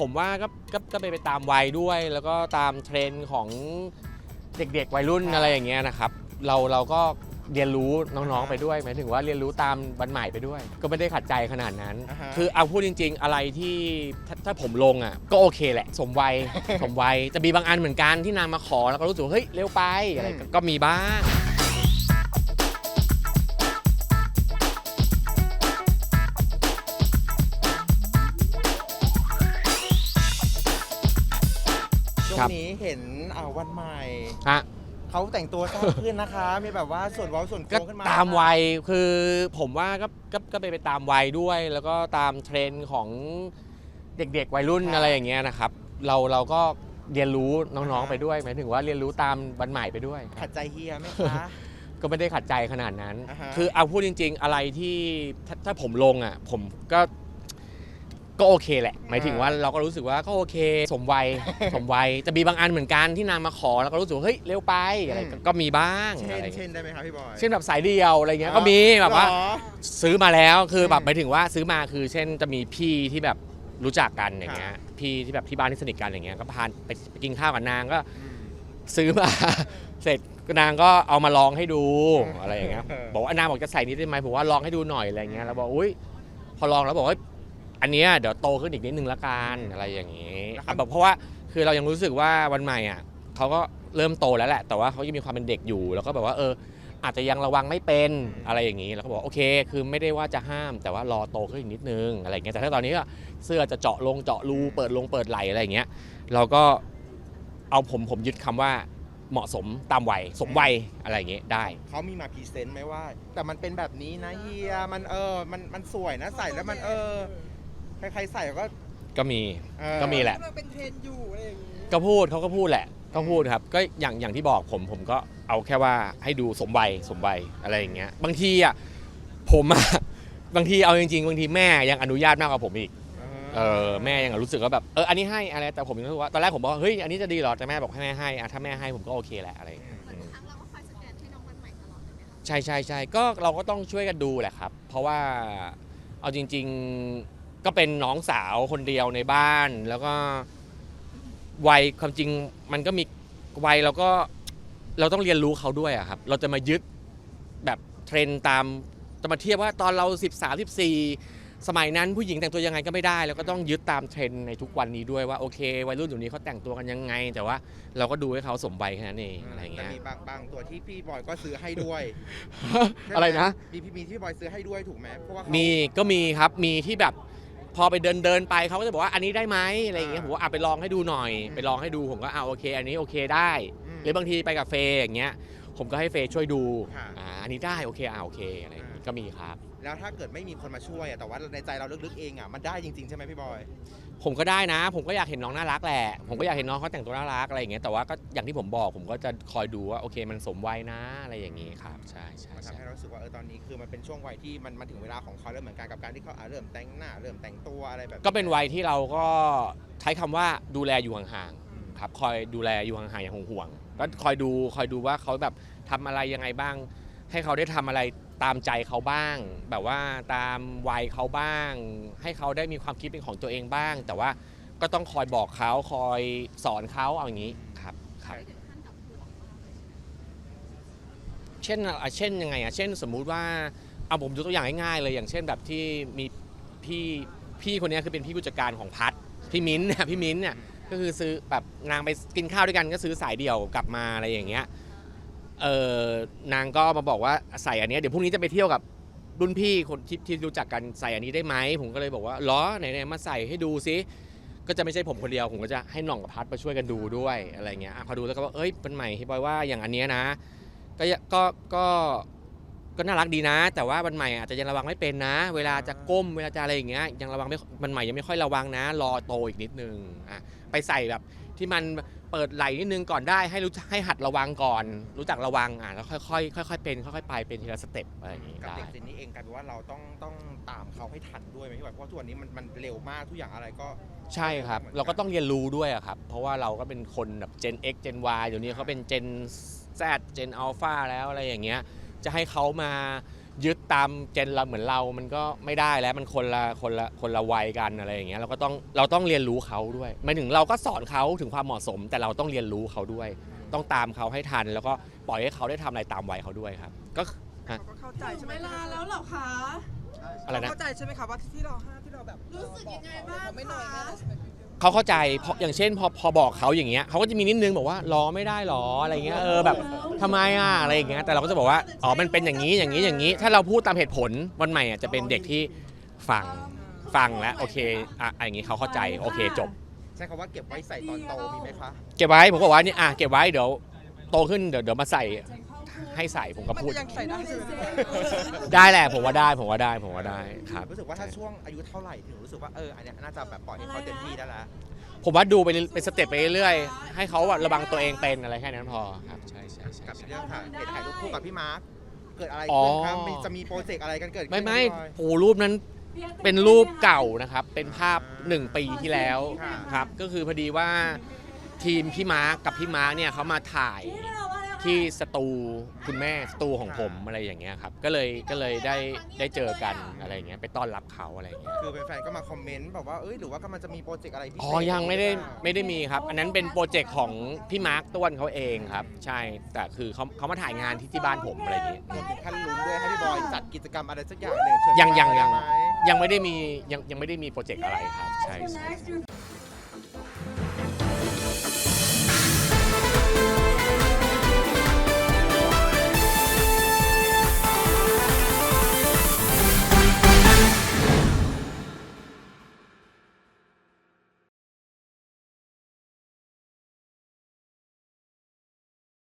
ผมว่าก็ก็ก็เป็นไปตามวัยด้วย แล้วก็ตามเทรนด์ของเด็กๆวัยรุ่นครับอะไรอย่างเงี้ยนะครับ เราเราก็เรียนรู้น้องๆไปด้วยหมายถึงว่าเรียนรู้ตามวันใหม่ไปด้วย ก็ไม่ได้ขัดใจขนาดนั้น อ่าฮะ คือเอาพูดจริง ๆ อะไรที่ถ้าถ้าผมลงอะก็โอเคแหละ สมวัย สมวัยจะมีบางอันเหมือนกันที่นางมาขอแล้วก็รู้สึกว่าเฮ้ยเร็วไปอะไรก็ก็มีบ้าง ครังบนี้เห็นอ่าวันใหม่ ฮะเขาแต่งตัวแซ่บขึ้นนะคะ มีแบบว่าส่วนเว้าส่วนโค้ก็งขึ้นมาตามวัยคือผมว่าก็ก็ก็เป็นไปตามวัยด้วย แล้วก็ตามเทรนด์ของเด็กๆวัยรุ่นอะไรอย่างเงี้ยนะครับ เราเราก็เรียนรู้น้องๆไปด้วยหมายถึงว่าเรียนรู้ตามวันใหม่ไปด้วย ขัดใจเฮียไหมคะ ก็ไม่ได้ขัดใจขนาดนั้น อ่าฮะ คือเอาพูดจริง ๆ อะไรที่ถ้าถ้าผมลงอะ ผมก็ ก็โอเคแหละหมายถึงว่าเราก็รู้สึกว่าก็โอเค สมวัย สมวัยจะมีบางอันเหมือนกันที่นางมาขอแล้วก็รู้สึกว่าเฮ้ยเร็วไปอะไรก็ก็มีบ้างเช่อะนไรอย่างเช่เงี้ยนได้ไหมคะพี่บอย เช่นแบบสายเดียวอะไรเงี้ยก็มีแบบว่าเหรอ ซื้อมาแล้วคือแบบอืมหมายถึงว่าซื้อมาคือ เช่นจะมีพี่ที่แบบรู้จักกันอย่างเงี้ยค่ะพี่ที่แบบที่บ้านที่สนิทกันอย่างเงี้ยก็พาไปไปกินข้าวกับนางก็อืมซื้อมา เสร็จนางก็เอามาลองให้ดูอืมอะไรอย่างเงี้ยเออ บอกว่านางบอกจะใส่นี้ได้ไหมผมว่าลองให้ดูหน่อยอะไรเงี้ยแล้วบอกอุ้ยพอลองแล้วบอกว่า อันเนี้ยเดี๋ยวโตขึ้นอีกนิดนึงละกันอะไรอย่างงี้แบบเพราะว่าคือเรายังรู้สึกว่าวันใหม่อะเขาก็เริ่มโตแล้วแหละ แต่ว่าเขายังมีความเป็นเด็กอยู่ แล้วก็แบบว่าเออ อาจจะยังระวังไม่เป็นอะไรอย่างนี้แล้วก็บอกโอเค คือไม่ได้ว่าจะห้าม แต่ว่ารอโตขึ้นอีกนิดนึงอะไรอย่างเงี้ยแต่ถ้าตอนนี้ก็เสื้อจะเจาะลงเจาะรูเปิดลงเปิดไหลอะไรอย่างเงี้ยเราก็เอาผมผมยึดคำว่าเหมาะสมตามวัยสมวัยอะไรอย่างเงี้ยได้ เขามีมาพรีเซนต์ไหมว่า แต่มันเป็นแบบนี้นะเฮียมันเออมันมันสวยนะใส่แล้วมันเออ ใครๆใส่ก็ ก็มีเออ ก็มีแหละ กำลังเป็นเทรนด์อยู่อะไรอย่างนี้ก็พูดเขาก็พูดแหละก็พูดครับ ก็อย่างอย่างที่บอกผมผมก็เอาแค่ว่าให้ดูสมวัยสมวัยอะไรอย่างเงี้ย บางทีอะผมอะ บางทีเอาจริงๆบางทีแม่ยังอนุญาตมากกว่าผมอีกเออแม่ยังรู้สึกว่าแบบเอออันนี้ให้อะไรแต่ผมยังรู้สึกว่าตอนแรกผมบอกว่าเฮ้ยอันนี้จะดีเหรอแต่แม่บอกให้แม่ให้อะถ้าแม่ให้ผมก็โอเคแหละอะไรอย่างเงี้ยอืมครั้งเราก็คอยสแกนให้น้องวันใหม่ตลอดเลยไหมคะใช่ใช่ใช่ก็เราก็ต้องช่วยกันดูแหละครับ เพราะว่าเอาจริง ๆ ก็เป็นน้องสาวคนเดียวในบ้าน แล้วก็วัยความจริงมันก็มีวัยเราก็เราต้องเรียนรู้เขาด้วยอะครับ เราจะมายึดแบบเทรนด์ตามจะมาเทียบว่าตอนเรา 13 14 สมัยนั้นผู้หญิงแต่งตัวยังไงก็ไม่ได้เราก็ต้องยึดตามเทรนด์ในทุกวันนี้ด้วยว่าโอเค วัยรุ่นอยู่นี้เขาแต่งตัวกันยังไง แต่ว่าเราก็ดูให้เขาสมวัยแค่นั้นเองอะไรอย่างแต่เงี้ยมีบางบางตัวที่พี่บอยก็ซื้อให้ด้วยอะไรนะ มีพี่มีที่พี่บอยซื้อให้ด้วยถูกไหมเพราะว่าเขามีก็มีครับมีที่แบบ พอไปเดินเดินไปเขาก็จะบอกว่าอันนี้ได้ไหมอะไรอย่างเงี้ยอ่าผมว่าอะไปลองให้ดูหน่อยอืมไปลองให้ดูผมก็อ่าโอเค อันนี้โอเคได้อืมหรือบางทีไปกับเฟย์อย่างเงี้ยผมก็ให้เฟย์ช่วยดูค่ะอ่าอันนี้ได้โอเคอ่าโอเคอะไรอย่างงี้อ่าก็มีครับ แล้วถ้าเกิดไม่มีคนมาช่วยอะแต่ว่าในใจเราลึกๆเองอะมันได้จริงๆใช่ไหมพี่บอย ผมก็ได้นะ ผมก็อยากเห็นน้องน่ารักแหละ ผมก็อยากเห็นน้องเขาแต่งตัวน่ารักอะไรอย่างเงี้ยแต่ว่าก็อย่างที่ผมบอกผมก็จะคอยดูว่าโอเคมันสมวัยนะอะไรอย่างงี้ครับใช่ใช่มันทำใช่ให้เรารู้สึกว่าเออตอนนี้คือมันเป็นช่วงวัยที่มันมาถึงเวลาของเขาแล้วเหมือนกันกับการที่เขาอะเริ่มแต่งหน้าเริ่มแต่งตัวอะไรแบบก็เป็นวัยที่เราก็ใช้คำว่าดูแลอยู่ห่างๆครับคอยดูแลอยู่ห่างๆอย่างห่วงๆก็คอยดูคอยดูว่าเขาแบบทำอะไรยังไงบ้าง ให้เขาได้ทำอะไรตามใจเขาบ้าง แบบว่าตามวัยเขาบ้าง ให้เขาได้มีความคิดเป็นของตัวเองบ้าง แต่ว่าก็ต้องคอยบอกเขาคอยสอนเขาเอาอย่างนี้ครับครับเราเลยเช่นอะเช่นยังไงอะเช่นสมมุติว่าเอาผมยกตัวอย่างง่ายๆเลยอย่างเช่นแบบที่มีพี่พี่คนเนี้ยคือเป็นพี่ผู้จัดการของพัดพี่มิ้นท์เนี่ยพี่มิ้นท์เนี่ยก็คือซื้อแบบนางไปกินข้าวด้วยกันก็ซื้อสายเดี่ยวกลับมาอะไรอย่างเงี้ย เออนางก็มาบอกว่าใส่อันเนี้ยเดี๋ยวพรุ่งนี้จะไปเที่ยวกับรุ่นพี่คนที่ที่รู้จักกันใส่อันนี้ได้ไหมผมก็เลยบอกว่าล้อไหนๆมาใส่ให้ดูซิก็จะไม่ใช่ผมคนเดียวผมก็จะให้หน่องกับพัดมาช่วยกันดูด้วยอะไรเงี้ยอะพอดูแล้วก็ว่าเอ้ยเป็นใหม่ที่บอยว่าอย่างอันเนี้ยนะก็ก็ก็ก็น่ารักดีนะ แต่ว่าวันใหม่อาจจะยังระวังไม่เป็นนะ เวลาจะก้มเวลาจะอะไรอย่างเงี้ยยังระวังไม่มันใหม่ยังไม่ค่อยระวังนะ รอโตอีกนิดนึงอะไปใส่แบบที่มัน เปิดไหลนิดนึงก่อนได้ให้รู้ให้หัดระวังก่อน รู้จักระวังอะแล้วค่อยๆค่อยๆเป็นค่อยๆไปเป็นทีละสเต็ปอะไรอย่างงี้กับได้ เด็กเจนนี้เองกลายเป็นว่าเราต้องต้องตามเขาให้ทันด้วยไหมพี่บอยเพราะว่าทุกวันนี้มันมันเร็วมากทุกอย่างอะไรก็ ใช่ครับ เราก็ต้องเรียนรู้ด้วยอะครับ เพราะว่าเราก็เป็นคนแบบ Gen X Gen Y เดี๋ยวนี้เขาเป็น Gen Z Gen Alpha แล้วอะไรอย่างเงี้ย จะให้เขามา ยึดตามเจนเราเหมือนเรา มันก็ไม่ได้แล้วมันคนละคนละคนละวัยกันอะไรอย่างเงี้ยเราก็ต้องเราต้องเรียนรู้เขาด้วยหมายถึงเราก็สอนเขาถึงความเหมาะสม แต่เราต้องเรียนรู้เขาด้วย ต้องตามเขาให้ทัน แล้วก็ปล่อยให้เขาได้ทำอะไรตามวัยเขาด้วยครับ ก็ฮะเขาก็เข้าใจใช่ไหมเวลาแล้วเหรอคะ อะไรนะ เข้าใจใช่ไหมคะว่าที่เราห้ามที่เราแบบรู้สึกยังไงบ้างเขไม่น้อยคะแน่ใช่ไหม เขาเข้าใจเพราะอย่างเช่นพอพอบอกเขาอย่างเงี้ยเขาก็จะมีนิดนึงบอกว่าล้อไม่ได้หรออะไรเงี้ยเออแบบทำไมอะอะไรอย่างเงี้ยแต่เราก็จะบอกว่าอ๋อมันเป็นอย่างนี้อย่างนี้อย่างนี้ ถ้าเราพูดตามเหตุผลวันใหม่อะจะเป็นเด็กที่ฟังฟังแล้วโอเคอะอะอย่างงี้เขาเข้าใจโอเคจบ ใช้คำว่าเก็บไว้ใส่ตอนโตมีไหมคะ เก็บไว้ผมก็บอกว่าเนี่ยอะเก็บไว้เดี๋ยวโตขึ้นเดี๋ยวเดี๋ยวมาใส่ ให้ใส่ผมก็มันพูดก็ยังใส่ได้ใช่ไหมได้แหละผมว่าได้ผมว่าได้ผมว่าได้ครับ รู้สึกว่าถ้าช่วงอายุเท่าไหร่ถึงรู้สึกว่าเอออันเนี้ยน่าจะแบบปล่อยให้เขาเต็มที่ได้แล้วผมว่าดูไปเรื่อยเป็นสเต็ปไปเรื่อยๆให้เขาแบบระวังตัวเองเป็นอะไรแค่นั้นพอครับใช่ใช่ใช่กับใช่ เรื่องค่ะเห็นถ่ายรูปคู่กับพี่มาร์คเกิดอะไรอ๋อขึ้นครับมีจะมีโปรเจกต์อะไรกันเกิดขึ้นไม่ไม่พี่บอยโอ้รูปนั้นเป็นรูปเก่านะครับ เป็นภาพหนึ่งปีที่แล้วค่ะ ครับ ก็คือพอดีว่าทีมพี่มาร์คกับพี่มาร์คเนี่ยเขามาถ่าย ที่สตูคุณแม่สตูของผมอะไรอย่างเงี้ยครับ ก็เลยก็เลยได้ได้เจอกันอะไรอย่างเงี้ยไปต้อนรับเขาอะไรอย่างเงี้ย คือแฟนๆก็มาคอมเมนต์แบบว่า เอ้ย หรือว่ากำลังจะมีโปรเจกต์อะไรพิเศษอ๋อ ยังไม่ได้ไม่ได้มีครับ อันนั้นเป็นโปรเจกต์ของพี่มาร์คต้วนเขาเองครับ ใช่ แต่คือเขาเขามาถ่ายงานที่ที่บ้านผมอะไรอย่างเงี้ย รวมถึงขั้นลุ้นด้วยให้พี่บอยจัดกิจกรรมอะไรสักอย่างหนึ่งเชิญยังยังยัง ได้ไหม ยังไม่ได้มียังยังไม่ได้มีโปรเจกต์อะไรครับ ใช่ใช่ใช่